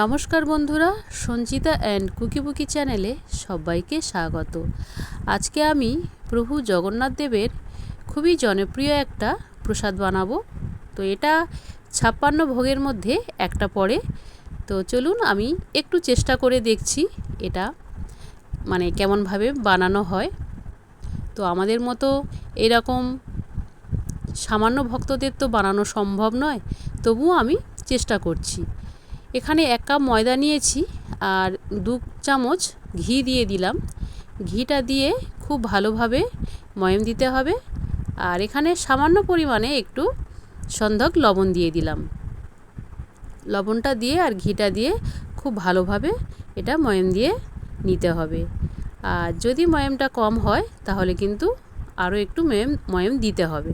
নমস্কার বন্ধুরা, সঞ্চিতা অ্যান্ড কুকিবুকি চ্যানেলে সবাইকে স্বাগত। আজকে আমি প্রভু জগন্নাথ দেবের খুবই জনপ্রিয় একটা প্রসাদ বানাবো। তো এটা ছাপ্পান্ন ভোগের মধ্যে একটা পড়ে। তো চলুন আমি একটু চেষ্টা করে দেখছি এটা মানে কেমনভাবে বানানো হয়। তো আমাদের মতো এরকম সামান্য ভক্তদের তো বানানো সম্ভব নয়, তবুও আমি চেষ্টা করছি। এখানে এক কাপ ময়দা নিয়েছি আর দু চামচ ঘি দিয়ে দিলাম। ঘিটা দিয়ে খুব ভালোভাবে ময়ম দিতে হবে আর এখানে সামান্য পরিমাণে একটু সন্ধক লবণ দিয়ে দিলাম। লবণটা দিয়ে আর ঘিটা দিয়ে খুব ভালোভাবে এটা ময়ম দিয়ে নিতে হবে। আর যদি ময়মটা কম হয় তাহলে কিন্তু আরও একটু ময়ম ময়ম দিতে হবে।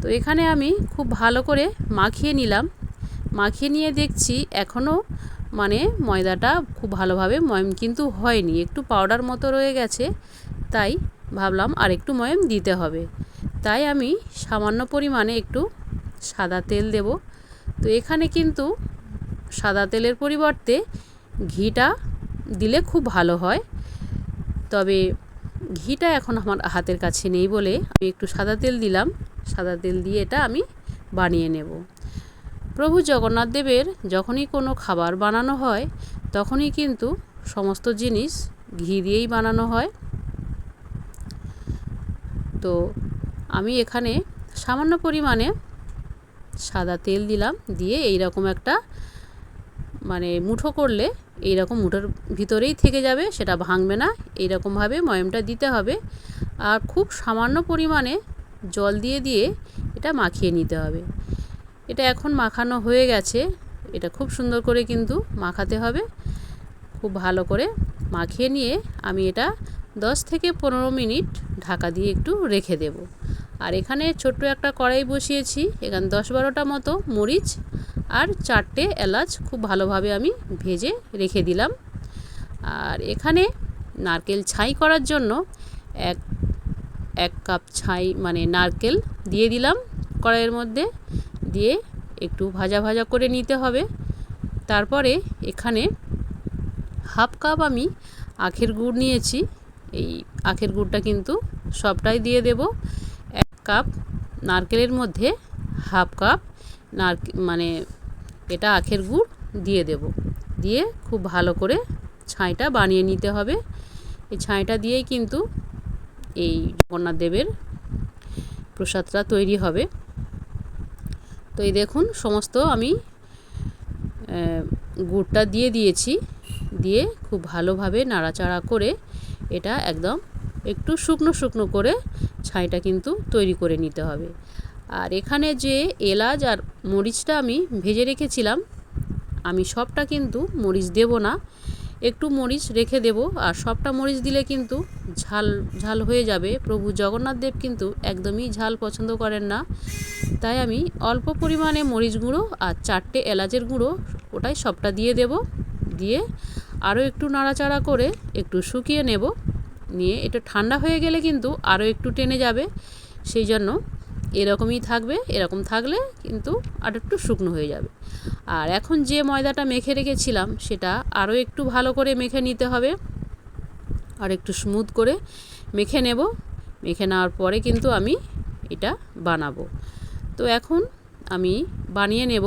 তো এখানে আমি খুব ভালো করে মাখিয়ে নিলাম। মাখিয়ে নিয়ে দেখছি এখনও মানে ময়দাটা খুব ভালোভাবে ময়ম কিন্তু হয়নি। একটু পাউডার মতো রয়ে গেছে, তাই ভাবলাম আর একটু ময়ম দিতে হবে। তাই আমি সামান্য পরিমাণে একটু সাদা তেল দেব। তো এখানে কিন্তু সাদা তেলের পরিবর্তে ঘিটা দিলে খুব ভালো হয়। তবে ঘিটা এখন আমার হাতের কাছে নেই বলে আমি একটু সাদা তেল দিলাম। সাদা তেল দিয়ে এটা আমি বানিয়ে নেব। প্রভু জগন্নাথ দেবের যখনই কোনো খাবার বানানো হয়, তখনই কিন্তু সমস্ত জিনিস ঘি দিয়েই বানানো হয়। তো আমি এখানে সামান্য পরিমাণে সাদা তেল দিলাম, দিয়ে এই রকম একটা মানে মুঠো করলে এই রকম মুঠোর ভিতরেই থেকে যাবে, সেটা ভাঙবে না। এই রকমভাবে ময়মটা দিতে হবে। আর খুব সামান্য পরিমাণে জল দিয়ে দিয়ে এটা মাখিয়ে নিতে হবে। এটা এখন মাখানো হয়ে গেছে। এটা খুব সুন্দর করে কিন্তু মাখাতে হবে। খুব ভালো করে মাখিয়ে নিয়ে আমি এটা 10 থেকে পনেরো মিনিট ঢাকা দিয়ে একটু রেখে দেব। আর এখানে ছোট্ট একটা কড়াই বসিয়েছি। এখানে দশ বারোটা মতো মরিচ আর চারটে এলাচ খুব ভালোভাবে আমি ভেজে রেখে দিলাম। আর এখানে নারকেল ছাই করার জন্য এক এক কাপ ছাই মানে নারকেল দিয়ে দিলাম কড়াইয়ের মধ্যে। দিয়ে একটু ভাজা ভাজা করে নিতে হবে। তারপরে এখানে হাফ কাপ আমি আখের গুড় নিয়েছি। এই আখের গুড়টা কিন্তু সবটাই দিয়ে দেব। এক কাপ নারকেলের মধ্যে হাফ কাপ নারকে মানে এটা আখের গুড় দিয়ে দেব। দিয়ে খুব ভালো করে ছাইটা বানিয়ে নিতে হবে। এই ছাইটা দিয়েই কিন্তু এই জগন্নাথ দেবের প্রসাদটা তৈরি হবে। তো এই দেখুন, সমস্ত আমি গুড়টা দিয়ে দিয়েছি, দিয়ে খুব ভালোভাবে নাড়াচাড়া করে এটা একদম একটু শুকনো শুকনো করে ছাইটা কিন্তু তৈরি করে নিতে হবে। আর এখানে যে এলাচ আর মরিচটা আমি ভেজে রেখেছিলাম, আমি সবটা কিন্তু মরিচ দেব না একটু মরিচ রেখে দেব, আর সবটা মরিচ দিলে কিন্তু ঝাল ঝাল হয়ে যাবে। প্রভু জগন্নাথ দেব কিন্তু একদমই ঝাল পছন্দ করেন না। তাই আমি অল্প পরিমাণে মরিচ গুঁড়ো আর চারটে এলাচের গুঁড়ো ওটাই সবটা দিয়ে দেব। দিয়ে আরও একটু নাড়াচাড়া করে একটু শুকিয়ে নেব। নিয়ে এটা ঠান্ডা হয়ে গেলে কিন্তু আরও একটু টেনে যাবে। সেই জন্য এরকমই থাকবে, এরকম থাকলে কিন্তু আর একটু শুকনো হয়ে যাবে। আর এখন যে ময়দাটা মেখে রেখেছিলাম, সেটা আরও একটু ভালো করে মেখে নিতে হবে। আর একটু স্মুথ করে মেখে নেব। মেখে নেওয়ার পরে কিন্তু আমি এটা বানাবো। তো এখন আমি বানিয়ে নেব।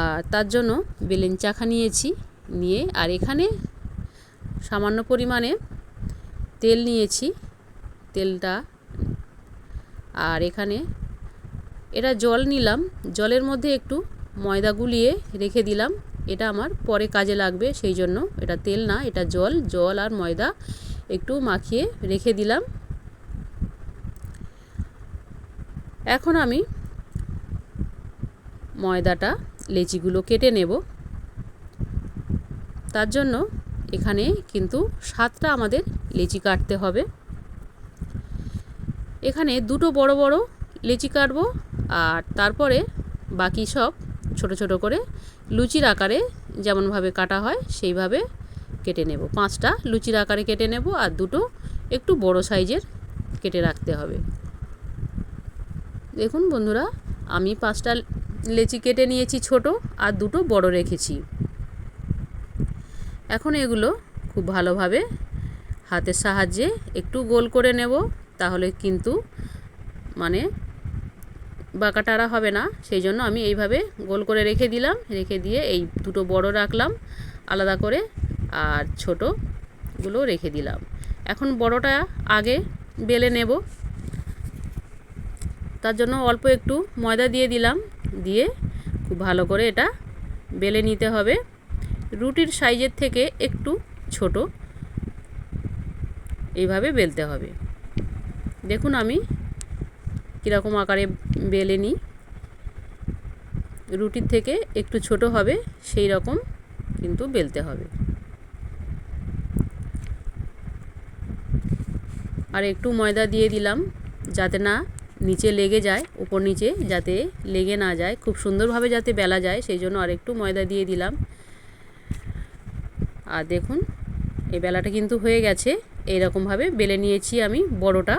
আর তার জন্য বেলেন চাখা নিয়েছি, নিয়ে আর এখানে সামান্য পরিমাণে তেল নিয়েছি। তেলটা আর এখানে এটা জল নিলাম, জলের মধ্যে একটু ময়দা গুলিয়ে রেখে দিলাম। এটা আমার পরে কাজে লাগবে, সেই জন্য এটা তেল না, এটা জল জল আর ময়দা একটু মাখিয়ে রেখে দিলাম। এখন আমি ময়দাটা, লেচিগুলো কেটে নেব। তার জন্য এখানে কিন্তু সাতটা আমাদের লেচি কাটতে হবে। এখানে দুটো বড় বড় লেচি কাটবো আর তারপরে বাকি সব ছোট ছোট করে লুচির আকারে যেমনভাবে কাটা হয় সেইভাবে কেটে নেব। পাঁচটা লুচির আকারে কেটে নেব আর দুটো একটু বড় সাইজের কেটে রাখতে হবে। দেখুন বন্ধুরা, আমি পাঁচটা লেচি কেটে নিয়েছি ছোট আর দুটো বড় রেখেছি। এখন এগুলো খুব ভালোভাবে হাতের সাহায্যে একটু গোল করে নেব। তাহলে কিন্তু মানে বাঁকাটারা হবে না। সেই জন্য আমি এইভাবে গোল করে রেখে দিলাম। রেখে দিয়ে এই দুটো বড় রাখলাম, আলাদা করে আর ছোটোগুলো রেখে দিলাম। এখন বড়টা আগে বেলে নেব। তার জন্য অল্প একটু ময়দা দিয়ে দিলাম। দিয়ে খুব ভালো করে এটা বেলে নিতে হবে। রুটির সাইজের থেকে একটু ছোট। এইভাবে বেলতে হবে। দেখুন আমি কীরকম আকারে বেলে নিই। রুটির থেকে একটু ছোট হবে, সেই রকম কিন্তু বেলতে হবে। আর একটু ময়দা দিয়ে দিলাম যাতে না নিচে লেগে যায়, উপর নিচে যাতে লেগে না যায়, খুব সুন্দরভাবে যাতে বেলা যায়, সেই জন্য আর একটু ময়দা দিয়ে দিলাম। আর দেখুন, এই বেলাটা কিন্তু হয়ে গেছে, এইরকমভাবে বেলে নিয়েছি আমি বড়টা।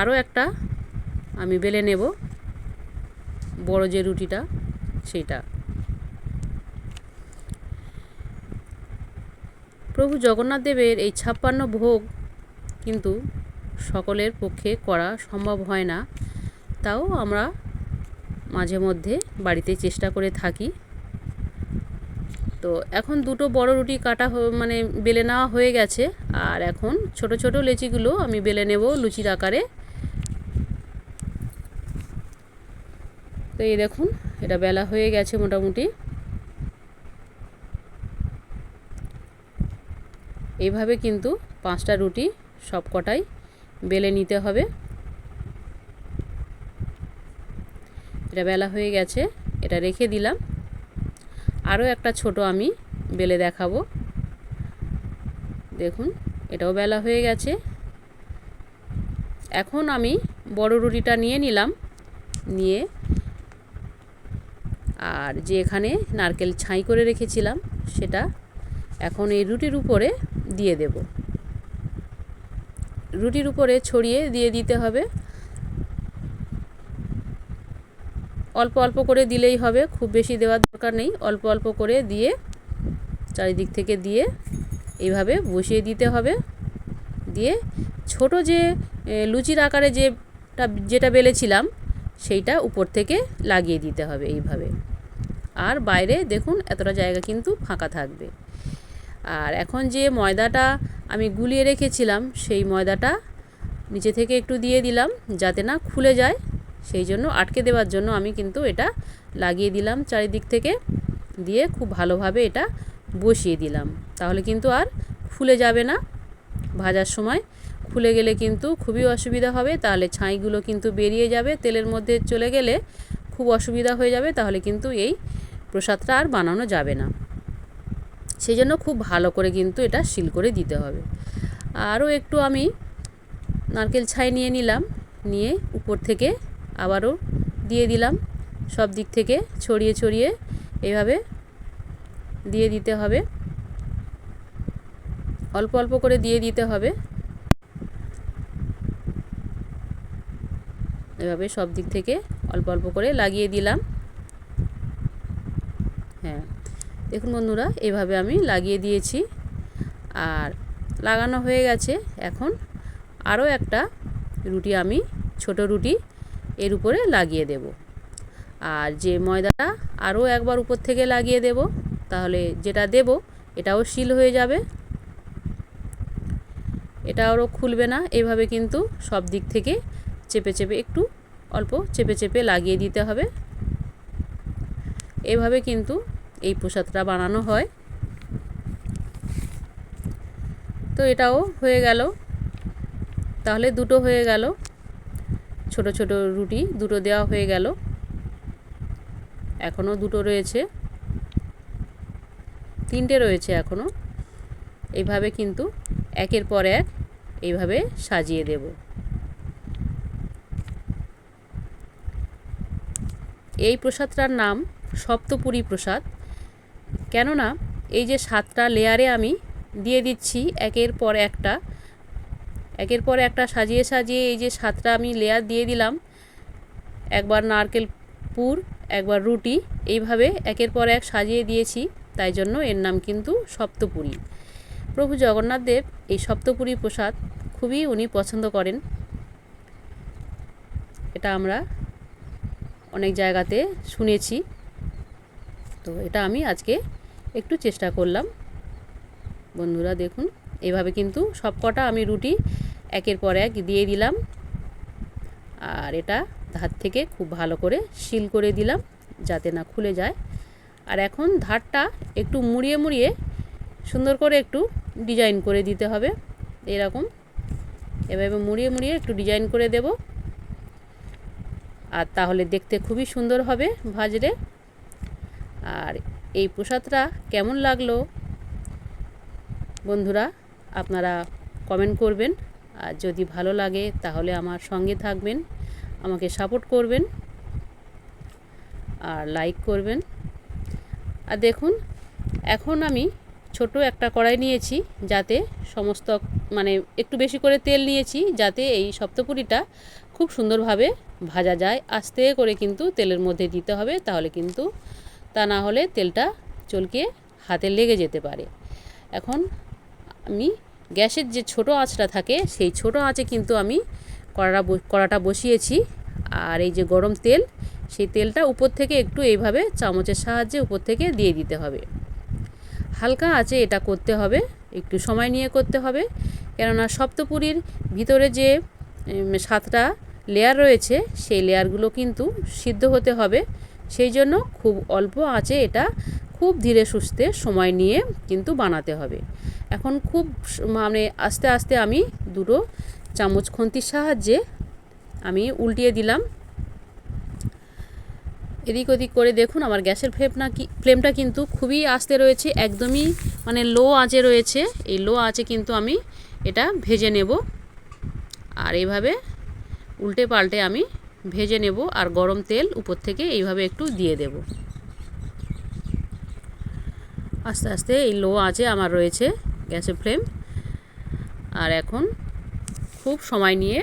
আরও একটা আমি বেলে নেব। বড় যে রুটিটা সেটা প্রভু জগন্নাথ দেবের এই ছাপ্পান্ন ভোগ কিন্তু সকলের পক্ষে করা সম্ভব হয় না। তাও আমরা মাঝে মধ্যে বাড়িতে চেষ্টা করে থাকি। তো এখন দুটো বড় রুটি কাটা মানে বেলে নেওয়া হয়ে গেছে। আর এখন ছোট ছোট লেচিগুলো আমি বেলে নেব লুচির আকারে। এই দেখুন, এটা বেলা হয়ে গেছে মোটামুটি। এইভাবে কিন্তু পাঁচটা রুটি সব কটাই বেলে নিতে হবে। এটা বেলা হয়ে গেছে, এটা রেখে দিলাম। আরও একটা ছোট আমি বেলে দেখাবো। দেখুন, এটাও বেলা হয়ে গেছে। এখন আমি বড় রুটিটা নিয়ে নিলাম, নিয়ে আর যে এখানে নারকেল ছাই করে রেখেছিলাম, সেটা এখন এই রুটির উপরে দিয়ে দেব। রুটির উপরে ছড়িয়ে দিয়ে দিতে হবে। অল্প অল্প করে দিলেই হবে, খুব বেশি দেওয়ার দরকার নেই। অল্প অল্প করে দিয়ে চারিদিক থেকে দিয়ে এইভাবে বসিয়ে দিতে হবে। দিয়ে ছোট যে লুচির আকারে যেটা যেটা বেলেছিলাম, সেইটা উপর থেকে লাগিয়ে দিতে হবে এইভাবে। আর বাইরে দেখুন এতটা জায়গা কিন্তু ফাঁকা থাকবে। আর এখন যে ময়দাটা আমি গুলিয়ে রেখেছিলাম, সেই ময়দাটা নিচে থেকে একটু দিয়ে দিলাম যাতে না খুলে যায়। সেই জন্য আটকে দেওয়ার জন্য আমি কিন্তু এটা লাগিয়ে দিলাম চারিদিক থেকে, দিয়ে খুব ভালোভাবে এটা বসিয়ে দিলাম। তাহলে কিন্তু আর খুলে যাবে না ভাজার সময়। খুলে গেলে কিন্তু খুবই অসুবিধা হবে, তাহলে ছাইগুলো কিন্তু বেরিয়ে যাবে তেলের মধ্যে চলে গেলে। খুব অসুবিধা হয়ে যাবে, তাহলে কিন্তু এই প্রসাদটা আর বানানো যাবে না। সেই জন্য খুব ভালো করে কিন্তু এটা শিল করে দিতে হবে। আরও একটু আমি নারকেল ছাই নিয়ে নিলাম, নিয়ে উপর থেকে আবারও দিয়ে দিলাম। সব দিক থেকে ছড়িয়ে ছড়িয়ে এভাবে দিয়ে দিতে হবে। অল্প অল্প করে দিয়ে দিতে হবে। এভাবে সব দিক থেকে অল্প অল্প করে লাগিয়ে দিলাম। হ্যাঁ দেখুন বন্ধুরা, এভাবে আমি লাগিয়ে দিয়েছি। আর লাগানো হয়ে গেছে। এখন আরও একটা রুটি আমি, ছোট রুটি এর উপরে লাগিয়ে দেব। আর যে ময়দাটা আরও একবার উপর থেকে লাগিয়ে দেব, তাহলে যেটা দেব, এটাও শিল হয়ে যাবে। এটা আরও খুলবে না। এভাবে কিন্তু সব দিক থেকে চেপে চেপে একটু অল্প চেপে চেপে লাগিয়ে দিতে হবে। এভাবে কিন্তু এই প্রসাদটা বানানো হয়। তো এটাও হয়ে গেল। তাহলে দুটো হয়ে গেল। ছোট ছোট রুটি দুটো দেওয়া হয়ে গেল। এখনও দুটো রয়েছে। তিনটে রয়েছে এখনও এইভাবে কিন্তু একের পর এক এইভাবে সাজিয়ে দেব। এই প্রসাদটার নাম সপ্তপুরী প্রসাদ। কেননা এই যে সাতটা লেয়ারে আমি দিয়ে দিচ্ছি একের পর একটা, একের পর একটা সাজিয়ে সাজিয়ে এই যে সাতটা আমি লেয়ার দিয়ে দিলাম, একবার নারকেল পুর, একবার রুটি, এইভাবে একের পর এক সাজিয়ে দিয়েছি, তাই জন্য এর নাম কিন্তু সপ্তপুরী। প্রভু জগন্নাথ দেব এই সপ্তপুরী প্রসাদ খুবই উনি পছন্দ করেন। এটা আমরা অনেক জায়গাতে শুনেছি। তো এটা আমি আজকে একটু চেষ্টা করলাম। বন্ধুরা দেখুন, এভাবে কিন্তু সব কটা আমি রুটি একের পর এক দিয়ে দিলাম। আর এটা ধার থেকে খুব ভালো করে সিল করে দিলাম যাতে না খুলে যায়। আর এখন ধারটা একটু মুড়িয়ে মুড়িয়ে সুন্দর করে একটু ডিজাইন করে দিতে হবে। এরকম। এভাবে মুড়িয়ে মুড়িয়ে একটু ডিজাইন করে দেব। আর তাহলে দেখতে খুবই সুন্দর হবে ভাজরে। আর এই প্রসাদটা কেমন লাগল? বন্ধুরা, আপনারা কমেন্ট করবেন। আর যদি ভালো লাগে, তাহলে আমার সঙ্গে থাকবেন, আমাকে সাপোর্ট করবেন, আর লাইক করবেন। আর দেখুন, এখন আমি ছোট একটা কড়াই নিয়েছি, যাতে সমস্ত মানে একটু বেশি করে তেল নিয়েছি, যাতে এই সপ্তপুরিটা খুব সুন্দরভাবে ভাজা যায়। আস্তে করে কিন্তু তেলের মধ্যে দিতে হবে, তাহলে কিন্তু তা না হলে তেলটা চলকে হাতে লেগে যেতে পারে। এখন আমি গ্যাসের যে ছোট আঁচটা থাকে, সেই ছোট আঁচে কিন্তু আমি কড়া কড়াটা বসিয়েছি। আর এই যে গরম তেল, সেই তেলটা উপর থেকে একটু এইভাবে চামচের সাহায্যে উপর থেকে দিয়ে দিতে হবে। হালকা আঁচে এটা করতে হবে, একটু সময় নিয়ে করতে হবে। কেননা সপ্তপুরীর ভিতরে যে সাতটা লেয়ার রয়েছে, সেই লেয়ারগুলো কিন্তু সিদ্ধ হতে হবে। সেই জন্য খুব অল্প আঁচে এটা খুব ধীরে সুস্থে সময় নিয়ে কিন্তু বানাতে হবে। এখন খুব মানে আস্তে আস্তে আমি দুটো চামচ খুন্তির সাহায্যে আমি উল্টিয়ে দিলাম। এদিক ওদিক করে দেখুন, আমার গ্যাসের ফ্লেমটা কি, ফ্লেমটা কিন্তু খুবই আস্তে রয়েছে, একদমই মানে লো আঁচে রয়েছে। এই লো আঁচে কিন্তু আমি এটা ভেজে নেব। আর এইভাবে উল্টে পাল্টে আমি ভেজে নেব আর গরম তেল উপর থেকে এইভাবে একটু দিয়ে দেব। আস্তে আস্তে এই লো আঁচে আমার রয়েছে গ্যাসের ফ্লেম। আর এখন খুব সময় নিয়ে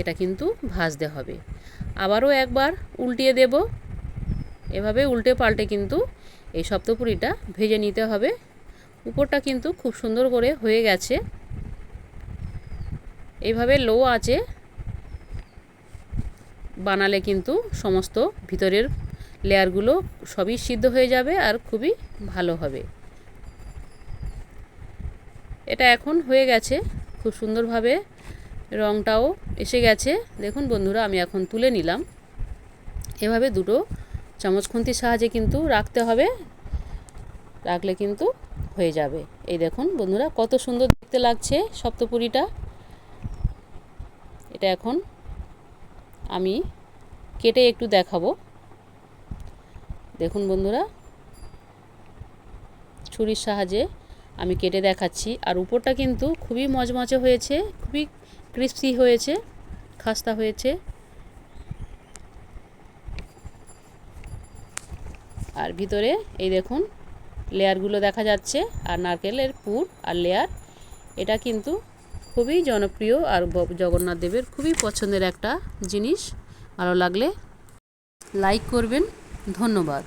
এটা কিন্তু ভাজতে হবে। আবারও একবার উল্টিয়ে দেব। এভাবে উল্টে পাল্টে কিন্তু এই সপ্তপুরিটা ভেজে নিতে হবে। উপরটা কিন্তু খুব সুন্দর করে হয়ে গেছে। এইভাবে লো আছে বানালে কিন্তু সমস্ত ভিতরের লেয়ারগুলো সবই সিদ্ধ হয়ে যাবে আর খুবই ভালো হবে। এটা এখন হয়ে গেছে, খুব সুন্দরভাবে রঙটাও এসে গেছে। দেখুন বন্ধুরা, আমি এখন তুলে নিলাম। এভাবে দুটো চামচ খুন্তির সাহায্যে কিন্তু রাখতে হবে, রাখলে কিন্তু হয়ে যাবে। এই দেখুন বন্ধুরা, কত সুন্দর দেখতে লাগছে সপ্তপুরিটা। এটা এখন আমি কেটে একটু দেখাবো। দেখুন বন্ধুরা, ছুরির সাহায্যে আমি কেটে দেখাচ্ছি। আর উপরটা কিন্তু খুবই মজমচে হয়েছে, খুবই ক্রিস্পি হয়েছে, খাস্তা হয়েছে। আর ভিতরে এই দেখুন, লেয়ারগুলো দেখা যাচ্ছে। আর নারকেলের পুর আর লেয়ার, এটা কিন্তু খুবই জনপ্রিয় আর জগন্নাথ দেবের খুবই পছন্দের একটা জিনিস। ভালো লাগলে লাইক করবেন। ধন্যবাদ।